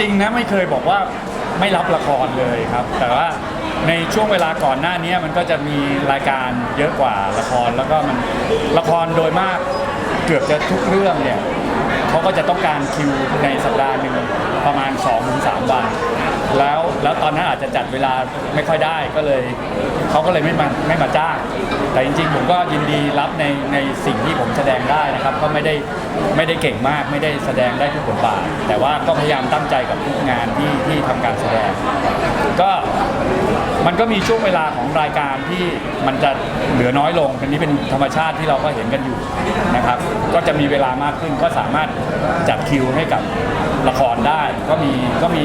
ริง ๆ นะไม่เคยบอกว่าไม่รับละครเลยครับ แต่ว่าในช่วงเวลาก่อนหน้านี้มันก็จะมีรายการเยอะกว่าละครแล้วก็มันละครโดยมากเกือบจะทุกเรื่องเนี่ยเขาก็จะต้องการคิวในสัปดาห์หนึ่งประมาณ2-3วัน แล้วแล้วตอนนั้นอาจจะจัดเวลาไม่ค่อยได้ก็เลยเขาก็เลยไม่มาไม่มาจ้าง แต่จริง ๆ ผมก็ยินดีรับในในสิ่งที่ผมแสดงได้นะครับ ก็ไม่ได้ไม่ได้เก่งมากไม่ได้แสดงได้ทุกบทบาท แต่ว่าก็พยายามตั้งใจกับทุกงานที่ที่ทำการแสดง ก็มันก็มีช่วงเวลาของรายการที่มันจะเหลือน้อยลงอันนี้เป็นธรรมชาติที่เราก็เห็นกันอยู่นะครับ ก็จะมีเวลามากขึ้นก็สามารถจัดคิวให้กับละครได้ ก็มีก็มี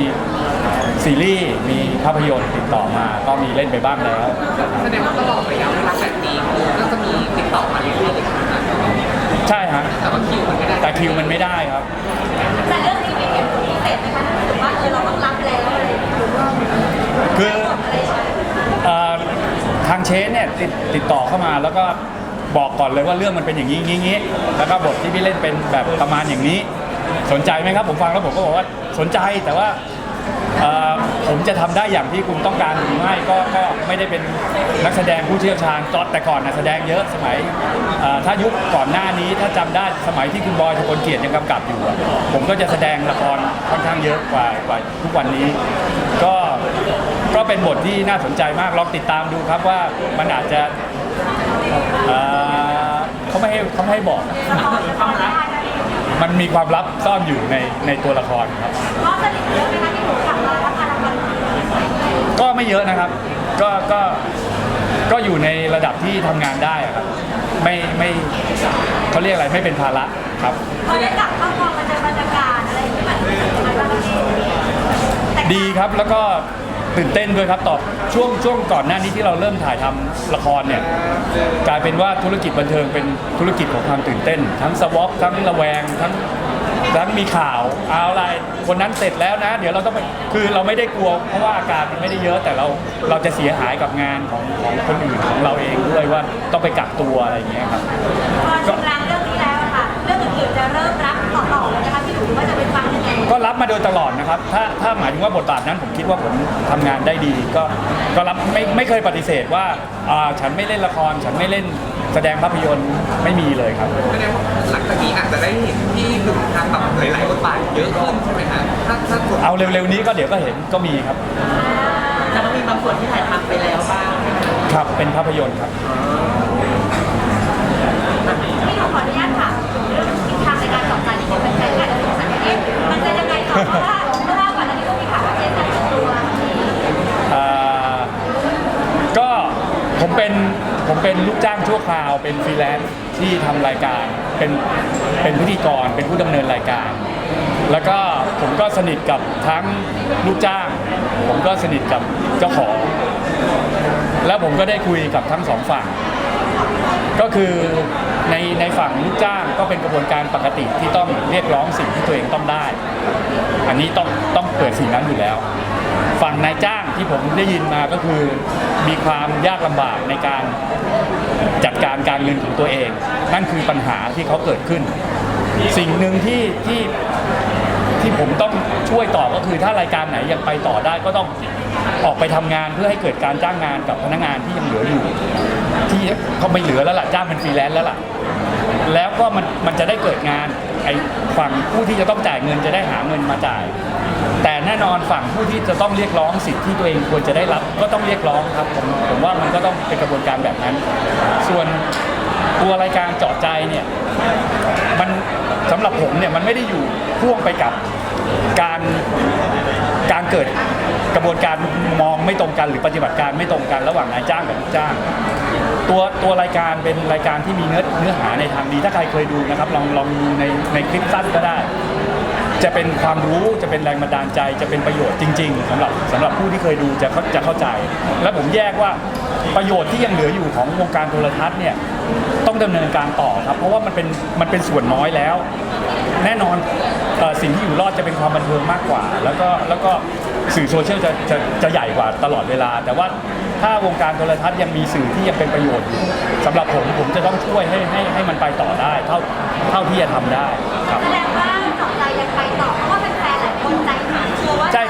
ซีรีส์มีภาพยนตร์ติดต่อมาก็มีเล่นไปบ้างแล้ว แสดงว่าตลอดระยะเวลาแบบนี้ก็จะมีติดต่อมาเรื่อยๆเลยค่ะใช่ฮะแต่ว่าคิวมันไม่ได้แต่คิวมันไม่ได้ครับ แต่เรื่องนี้มีเหตุผลพิเศษไหมคะหรือว่าเออเราต้องรับแล้วอะไรอย่างเงี้ยหรือว่าคือ อะไรใช่ไหม เอ่อทางเชนเนี่ยติดติดต่อเข้ามาแล้วก็บอกก่อนเลยว่าเรื่องมันเป็นอย่างนี้งี้งี้แล้วก็บทที่พี่เล่นเป็นแบบประมาณอย่างนี้ สนใจไหมครับ ผมฟังแล้วผมก็บอกว่าสนใจแต่ว่า เอ่อผมจะทำได้อย่างที่คุณต้องการหรือไม่ก็ก็ไม่ได้เป็นนักแสดงผู้เชี่ยวชาญตอนแต่ก่อนนะแสดงเยอะสมัยเอ่อถ้ายุคก่อนหน้านี้ถ้าจำได้สมัยที่คุณบอยทะกลเกียรติยังกำกับอยู่อะผมก็จะแสดงละครค่อนข้างเยอะกว่ากว่าทุกวันนี้ ก็ก็เป็นบทที่น่าสนใจมากลองติดตามดูครับว่ามันอาจจะเอ่อเขาไม่ให้เขาไม่ให้บอกความรักมันมีความลับซ่อนอยู่ในในตัวละครครับ รอบสนิทเยอะไหมคะที่หนูกลับมารับการรางวัล ก็ไม่เยอะนะครับ ก็ก็ก็อยู่ในระดับที่ทำงานได้อะครับ ไม่ไม่เขาเรียกอะไรไม่เป็นภาระครับ พอได้กลับเข้ากองมาเจอบรรยากาศอะไรที่แบบมันก็ดีแต่ดีครับแล้วก็ตื่นเต้นด้วยครับตอบช่วงช่วงก่อนหน้านี้ที่เราเริ่มถ่ายทำละครเนี่ยกลายเป็นว่าธุรกิจบันเทิงเป็นธุรกิจของความตื่นเต้น ทั้งสวอปทั้งระแวงทั้ง ทั้งมีข่าวเอาอะไรคนนั้นเสร็จแล้วนะ เดี๋ยวเราต้องไปคือเราไม่ได้กลัวเพราะว่าอาการมันไม่ได้เยอะแต่เราเราจะเสียหายกับงานของของคนอื่นของเราเองด้วยว่าต้องไปกักตัวอะไรอย่างเงี้ยครับพอชำระเรื่องนี้แล้วอะค่ะ เรื่องอื่นๆจะเริ่มรับต่อๆเลยนะคะที่หนูว่าจะเป็นฟังยังไงก็รับมาโดยตลอดนะครับ ถ้าถ้าหมายถึงว่าบทบาทนั้นผมคิดว่าผมทำงานได้ดีก็ก็รับไม่ไม่เคยปฏิเสธว่าอ่าฉันไม่เล่นละครฉันไม่เล่นแสดงภาพยนตร์ไม่มีเลยครับ แสดงว่าหลังจากนี้อาจจะได้เห็น บทบาทเยอะขึ้นใช่ไหมคะถ้าถ้าส่วนเอาเร็วๆนี้ก็เดี๋ยวก็เห็นก็มีครับ แต่ก็มีบางส่วนที่ถ่ายทำไปแล้วบ้างครับเป็นภาพยนตร์ครับที่หนูขออนุญาตถามเรื่องทิศทางในการจับใจที่เป็นแฟนกันสงสัยว่าเอ๊ะมันจะยังไงต่อเพราะว่าเพราะว่าก่อนหน้านี้ก็มีข่าวว่าเจ๊จะเปิดตัวอ่าก็ผมเป็นผมเป็นลูกจ้างชั่วคราว เป็นฟรีแลนซ์ที่ทำรายการเป็นเป็นพิธีกรเป็นผู้ดำเนินรายการ แล้วก็ผมก็สนิทกับทั้งลูกจ้าง ผมก็สนิทกับเจ้าของ แล้วผมก็ได้คุยกับทั้งสองฝั่ง ก็คือในในฝั่งลูกจ้างก็เป็นกระบวนการปกติที่ต้องเรียกร้องสิ่งที่ตัวเองต้องได้ อันนี้ต้องต้องเปิดสิ่งนั้นอยู่แล้ว ฝั่งนายจ้างที่ผมได้ยินมาก็คือมีความยากลำบากในการจัดการการเงินของตัวเอง นั่นคือปัญหาที่เขาเกิดขึ้น สิ่งหนึ่งที่ที่ ที่ผมต้องช่วยต่อก็คือถ้ารายการไหนยังไปต่อได้ก็ต้องออกไปทำงานเพื่อให้เกิดการจ้างงานกับพนักงานที่ยังเหลืออยู่ ที่เขาไม่เหลือแล้วล่ะจ้างเป็นฟรีแลนซ์แล้วล่ะ แล้วก็มันมันจะได้เกิดงานไอ้ฝั่งผู้ที่จะต้องจ่ายเงินจะได้หาเงินมาจ่าย แต่แน่นอนฝั่งผู้ที่จะต้องเรียกร้องสิทธิ์ที่ตัวเองควรจะได้รับ ก็ต้องเรียกร้องครับผมผมว่ามันก็ต้องเป็นกระบวนการแบบนั้น ส่วน ตัวรายการเจาะใจเนี่ยมันสำหรับผมเนี่ยมันไม่ได้อยู่พ่วงไปกับการการเกิดกระบวนการมองไม่ตรงกันหรือปฏิบัติการไม่ตรงกันระหว่างนายจ้างกับลูกจ้าง ตัวตัวรายการเป็นรายการที่มีเนื้อเนื้อหาในทางดี ถ้าใครเคยดูนะครับลองลองดูในในคลิปสั้นก็ได้ จะเป็นความรู้จะเป็นแรงบันดาลใจ จะเป็นประโยชน์จริง ๆสำหรับสำหรับผู้ที่เคยดูจะเข้าจะเข้าใจ และผมแยกว่า ประโยชน์ที่ยังเหลืออยู่ของวงการโทรทัศน์เนี่ยต้องดำเนินการต่อครับ เพราะว่ามันเป็นมันเป็นส่วนน้อยแล้ว แน่นอนเอ่อสิ่งที่อยู่รอดจะเป็นความบันเทิงมากกว่า แล้วก็แล้วก็สื่อโซเชียลจะจะจะใหญ่กว่าตลอดเวลา แต่ว่าถ้าวงการโทรทัศน์ยังมีสื่อที่ยังเป็นประโยชน์อยู่สำหรับผมผมจะต้องช่วยให้ให้ให้มันไปต่อได้ เท่าเท่าที่จะทำได้ครับ แสดง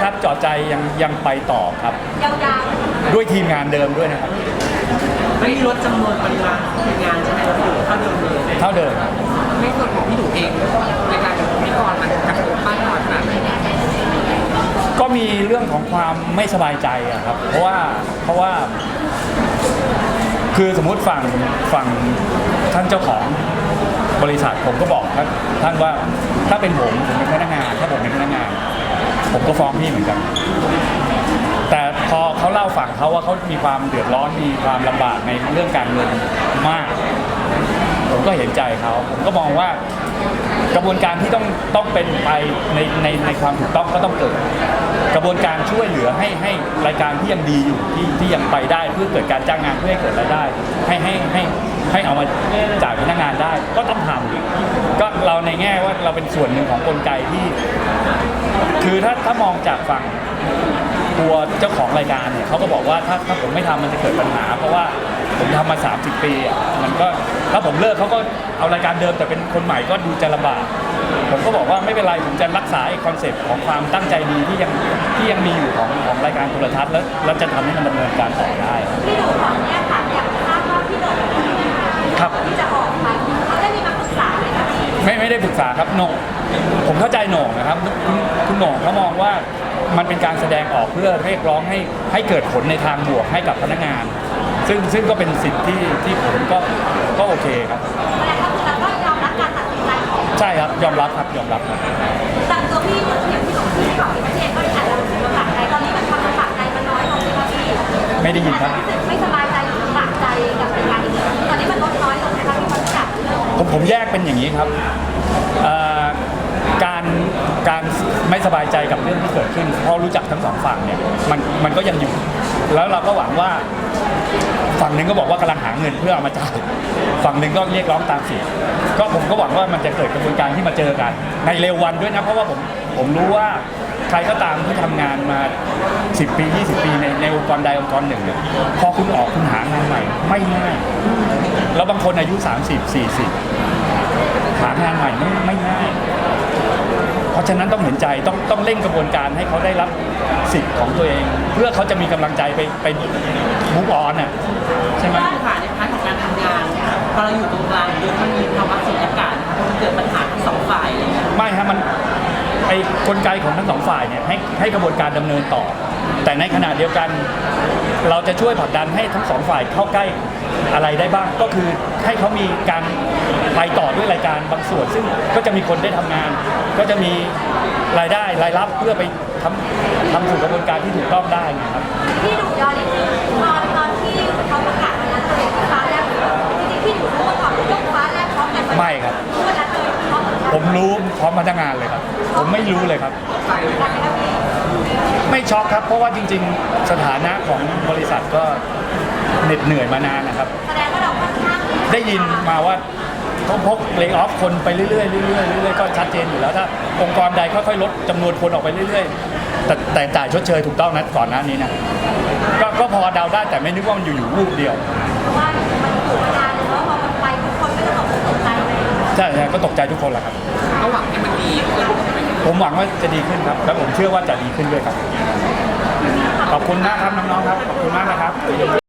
ครับเจาะใจยังยังไปต่อครับ ยาวๆด้วยทีมงานเดิมด้วยนะครับ ไม่มีลดจำนวนปริมาณทีมงานใช่ไหมครับพี่เท่าเดิมเลยเท่าเดิมในส่วนของพี่ดูเองในการเป็นพิธีกรมันกระทบมากน้อยขนาดไหนก็มีเรื่องของความไม่สบายใจอะครับ เพราะว่าเพราะว่า คือสมมุติฝั่งฝั่งท่านเจ้าของบริษัทผมก็บอกท่านท่านว่าถ้าเป็นผมผมเป็นพนักงาน ถ้าผมเป็นพนักงาน ผมก็ฟ้องพี่เหมือนกัน แต่พอเขาเล่าฝั่งเขาว่าเขามีความเดือดร้อนมีความลำบากในเรื่องการเงินมาก ผมก็เห็นใจเขาผมก็มองว่ากระบวนการที่ต้องต้องเป็นไปในในในความถูกต้องก็ต้องเกิด กระบวนการช่วยเหลือให้ให้รายการที่ยังดีอยู่ที่ที่ยังไปได้เพื่อเกิดการจ้างงานเพื่อให้เกิดรายได้ ให้ให้ให้ให้เอามาจ่ายพนักงานได้ ก็ต้องทำก็เราในแง่ว่าเราเป็นส่วนหนึ่งของกลไกที่ คือถ้าถ้ามองจากฝั่งตัวเจ้าของรายการเนี่ยเขาก็บอกว่าถ้าถ้าผมไม่ทำมันจะเกิดปัญหา เพราะว่าผมทำมา 30 ปีอะมันก็ถ้าผมเลิกเขาก็เอารายการเดิมแต่เป็นคนใหม่ก็ดูจะลำบาก ผมก็บอกว่าไม่เป็นไรผมจะรักษาไอ้คอนเซปต์ของความตั้งใจดีที่ยังที่ยังมีอยู่ของของรายการโทรทัศน์แล้วแล้วจะทำให้มันดำเนินการต่อได้พี่หนูขออนุญาตถามอยากทราบว่าพี่หนูครับ ที่จะออกไปเขาได้มีมาปรึกษาไหมคะพี่ไม่ไม่ได้ปรึกษาครับโหน่งผมเข้าใจโหน่งนะครับคุณคุณโหน่งเขามองว่ามันเป็นการแสดงออกเพื่อเรียกร้องให้ให้เกิดผลในทางบวกให้กับพนักงาน ซึ่งซึ่งก็เป็นสิทธิ์ที่ที่ผมก็ก็โอเคครับ แสดง ช่ครับยอมรับครับยอมรับครับแต่ตัวพี่หนูอย่างที่หนูที่บอกพี่เองก็อาจจะลำบากใจตอนนี้มันความลำบากใจมันน้อยลงไหมคะพี่ไม่ได้ยินครับ อาจจะรู้สึกไม่สบายใจหรือลำบากใจกับรายการที่เกิดขึ้นตอนนี้มันลดน้อยลงนะคะพี่ความจับเรื่องผมผมแยกเป็นอย่างนี้ครับเอ่อการการไม่สบายใจกับเรื่องที่เกิดขึ้นเพราะรู้จักทั้งสองฝั่งเนี่ยมันมันก็ยังอยู่ แล้วเราก็หวังว่า ฝั่งหนึ่งก็บอกว่ากำลังหาเงินเพื่อเอามาจ่ายฝั่งหนึ่งก็เรียกร้องตามสิทธิ์ก็ผมก็หวังว่ามันจะเกิดกระบวนการที่มาเจอกัน ในเร็ววันด้วยนะเพราะว่าผมผมรู้ว่าใครก็ตามที่ทำงานมา 10 ปี 20 ปีในในองค์กรใดองค์กรหนึ่งเนี่ยพอคุณออกคุณหางานใหม่ ไม่ง่ายแล้วบางคนอายุ 30 40 หางานใหม่ไม่ไม่ง่าย เพราะฉะนั้นต้องเห็นใจต้องต้องเร่งกระบวนการให้เขาได้รับสิทธิ์ของตัวเอง เพื่อเขาจะมีกำลังใจไปไปมุกออนอะใช่ไหมผู้ผ่านในพาร์ทของการทำงานพอเราอยู่ตรงกลางคือมันมีภาวะสุญญากาศนะคะเพราะมันเกิดปัญหาทั้งสองฝ่ายอะไรเงี้ยไม่ฮะมันไอ้กลไกของทั้งสองฝ่ายเนี่ยให้ให้กระบวนการดำเนินต่อ แต่ในขณะเดียวกัน เราจะช่วยผลักดันให้ทั้งสองฝ่ายเข้าใกล้ อะไรได้บ้าง ก็คือให้เขามีการไปต่อด้วยรายการบางส่วน ซึ่งก็จะมีคนได้ทำงาน ก็จะมีรายได้รายรับเพื่อไปทำทำสู่กระบวนการที่ถูกต้องได้นะครับพี่หนูย้อนนิดนึงตอนตอนที่เขาประกาศวันนั้นเลยฟ้าแลบจริงๆพี่หนูรู้มาก่อนยกฟ้าแลบพร้อมกันไม่ครับรู้วันนั้นเลยพร้อมกันผมรู้พร้อมพนักงานเลยครับ ผมไม่รู้เลยครับใจเลยนะไม่ช็อกครับ เพราะว่าจริง ๆ สถานะของบริษัทก็ เหน็ดเหนื่อยมานานนะครับ แสดงว่าเราค่อนข้างได้ยินมาว่าเขาพกเล y o อ f คนไปเรื่อยๆเรื่อยๆเรื่อยๆก็ชัดเจนอยู่แล้วถ้าองค์กรใดค่อยๆลดจำนวนคนออกไปเรื่อยๆ แต่แต่จ่ายชดเชยถูกต้องนะก่อนหน้านี้นะก็ก็พอเดาได้แต่ไม่นึกว่ามันอยู่ๆรูปเดียว เพราะว่ามันถูกงานแล้วพอมันไปทุกคนก็จะตกตกใจเลยใช่ใช่ก็ตกใจทุกคนแหละครับ ก็หวังให้มันดีขึ้นใช่ไหมผมหวังว่าจะดีขึ้นครับ และผมเชื่อว่าจะดีขึ้นด้วยครับ ขอบคุณมากครับน้องๆครับ ขอบคุณมากนะครับ